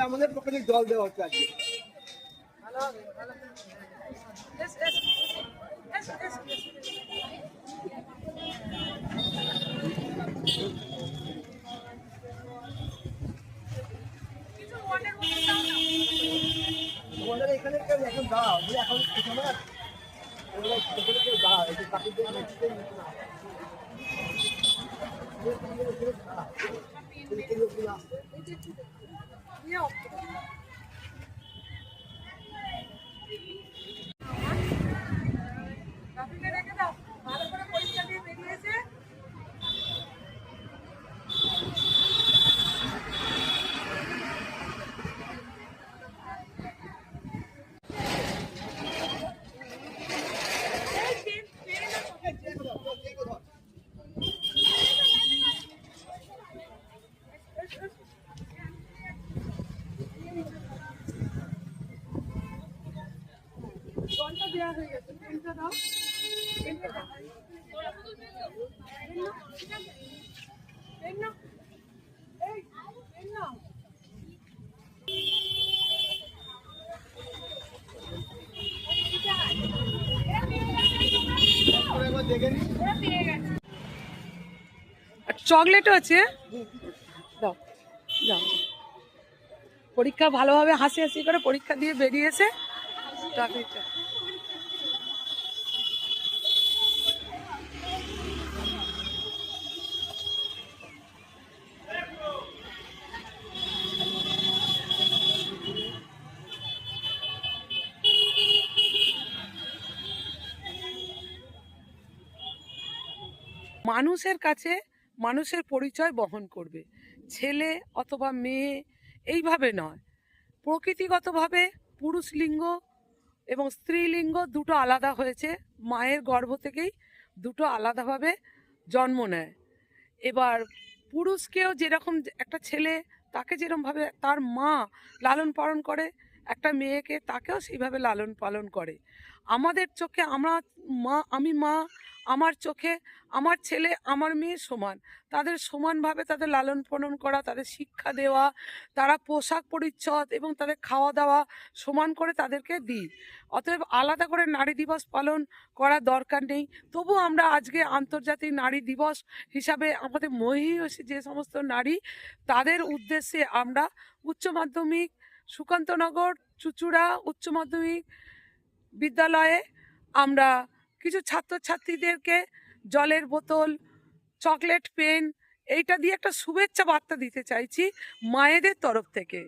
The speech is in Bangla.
আমাদের পক্ষে জল দেওয়া হচ্ছে আজকে। তোমাদের এখানে কেউ এখন দাঁড়াও বলে এখন চকলেটও আছে? দাও দাও। পরীক্ষা ভালোভাবে হাসি হাসি করে পরীক্ষা দিয়ে বেরিয়েছে। চকলেটটা মানুষের কাছে মানুষের পরিচয় বহন করবে। ছেলে অথবা মেয়ে, এইভাবে নয়। প্রকৃতিগতভাবে পুরুষ লিঙ্গ এবং স্ত্রীলিঙ্গ দুটো আলাদা হয়েছে। মায়ের গর্ভ থেকেই দুটো আলাদাভাবে জন্ম নেয়। এবার পুরুষকেও যেরকম একটা ছেলে, তাকে যেরকমভাবে তার মা লালন পালন করে, একটা মেয়েকে তাকেও সেইভাবে লালন পালন করে। আমাদের চোখে আমরা মা, আমি মা আমার চোখে, আমার ছেলে, আমার মেয়ে সমান। তাদের সমানভাবে তাদের লালন পালন করা, তাদের শিক্ষা দেওয়া, তারা পোশাক পরিচ্ছদ এবং তাদের খাওয়া দাওয়া সমান করে তাদেরকে দিই। অতএব আলাদা করে নারী দিবস পালন করার দরকার নেই। তবু আমরা আজকে আন্তর্জাতিক নারী দিবস হিসাবে আমাদের মহিষী যে সমস্ত নারী, তাদের উদ্দেশ্যে আমরা উচ্চ মাধ্যমিক, সুকান্তনগর, চুচুড়া উচ্চ মাধ্যমিক বিদ্যালয়ে আমরা কিছু ছাত্রছাত্রীদেরকে জলের বোতল, চকলেট পেন, এইটা দিয়ে একটা শুভেচ্ছা বার্তা দিতে চাইছি মায়েদের তরফ থেকে।